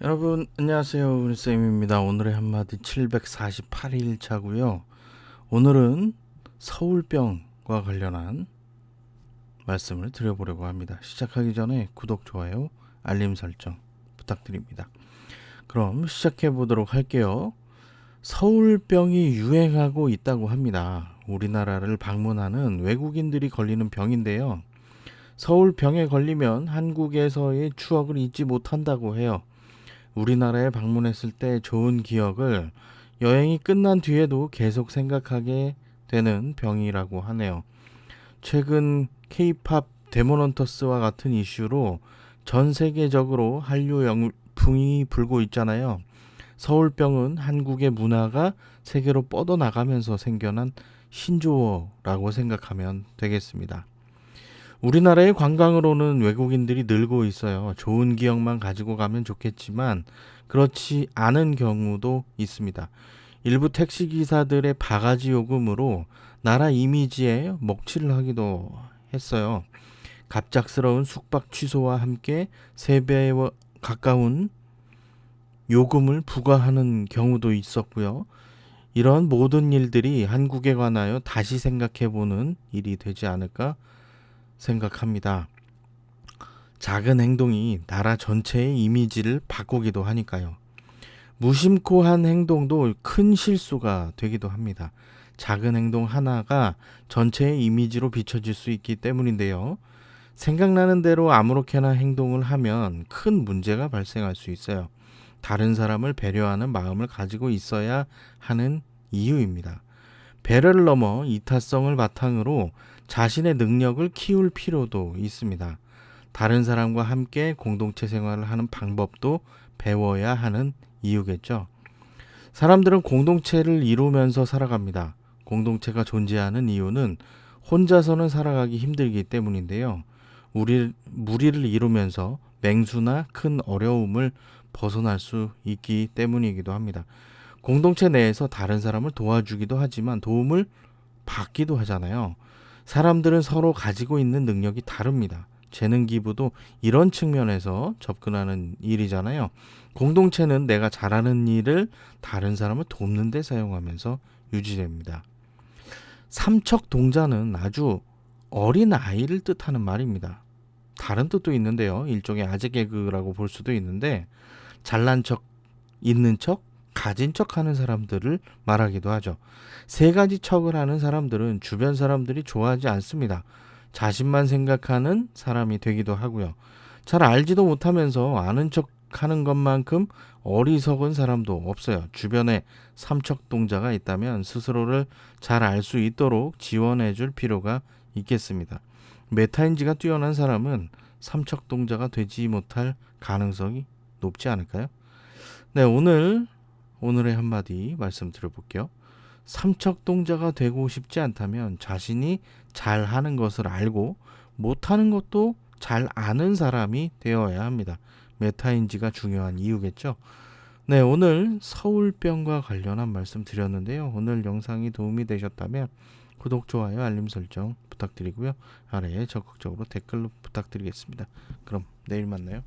여러분 안녕하세요. 우리쌤입니다. 오늘의 한마디 748일 차고요. 오늘은 서울병과 관련한 말씀을 드려보려고 합니다. 시작하기 전에 구독 좋아요 알림 설정 부탁드립니다. 그럼 시작해 보도록 할게요. 서울병이 유행하고 있다고 합니다. 우리나라를 방문하는 외국인들이 걸리는 병인데요. 서울병에 걸리면 한국에서의 추억을 잊지 못한다고 해요 우리나라에 방문했을 때 좋은 기억을 여행이 끝난 뒤에도 계속 생각하게 되는 병이라고 하네요. 최근 케이팝 데모넌터스와 같은 이슈로 전 세계적으로 한류 영풍이 불고 있잖아요. 서울병은 한국의 문화가 세계로 뻗어나가면서 생겨난 신조어라고 생각하면 되겠습니다. 우리나라의 관광으로는 외국인들이 늘고 있어요. 좋은 기억만 가지고 가면 좋겠지만 그렇지 않은 경우도 있습니다. 일부 택시 기사들의 바가지 요금으로 나라 이미지에 먹칠을 하기도 했어요. 갑작스러운 숙박 취소와 함께 세 배에 가까운 요금을 부과하는 경우도 있었고요. 이런 모든 일들이 한국에 관하여 다시 생각해 보는 일이 되지 않을까 생각합니다. 작은 행동이 나라 전체의 이미지를 바꾸기도 하니까요. 무심코 한 행동도 큰 실수가 되기도 합니다. 작은 행동 하나가 전체의 이미지로 비춰질 수 있기 때문인데요. 생각나는 대로 아무렇게나 행동을 하면 큰 문제가 발생할 수 있어요. 다른 사람을 배려하는 마음을 가지고 있어야 하는 이유입니다. 배려를 넘어 이타성을 바탕으로 자신의 능력을 키울 필요도 있습니다. 다른 사람과 함께 공동체 생활을 하는 방법도 배워야 하는 이유겠죠. 사람들은 공동체를 이루면서 살아갑니다. 공동체가 존재하는 이유는 혼자서는 살아가기 힘들기 때문인데요. 우리, 무리를 이루면서 맹수나 큰 어려움을 벗어날 수 있기 때문이기도 합니다. 공동체 내에서 다른 사람을 도와주기도 하지만 도움을 받기도 하잖아요. 사람들은 서로 가지고 있는 능력이 다릅니다. 재능 기부도 이런 측면에서 접근하는 일이잖아요. 공동체는 내가 잘하는 일을 다른 사람을 돕는 데 사용하면서 유지됩니다. 삼척 동자는 아주 어린 아이를 뜻하는 말입니다. 다른 뜻도 있는데요. 일종의 아재 개그라고 볼 수도 있는데 잘난 척, 있는 척, 가진 척 하는 사람들을 말하기도 하죠. 세 가지 척을 하는 사람들은 주변 사람들이 좋아하지 않습니다. 자신만 생각하는 사람이 되기도 하고요. 잘 알지도 못하면서 아는 척 하는 것만큼 어리석은 사람도 없어요. 주변에 삼척동자가 있다면 스스로를 잘 알 수 있도록 지원해 줄 필요가 있겠습니다. 메타인지가 뛰어난 사람은 삼척동자가 되지 못할 가능성이 높지 않을까요? 네, 오늘 오늘의 한마디 말씀 드려볼게요. 삼척동자가 되고 싶지 않다면 자신이 잘 하는 것을 알고 못하는 것도 잘 아는 사람이 되어야 합니다. 메타인지가 중요한 이유겠죠. 네, 오늘 서울병과 관련한 말씀 드렸는데요. 오늘 영상이 도움이 되셨다면 구독, 좋아요, 알림 설정 부탁드리고요. 아래에 적극적으로 댓글로 부탁드리겠습니다. 그럼 내일 만나요.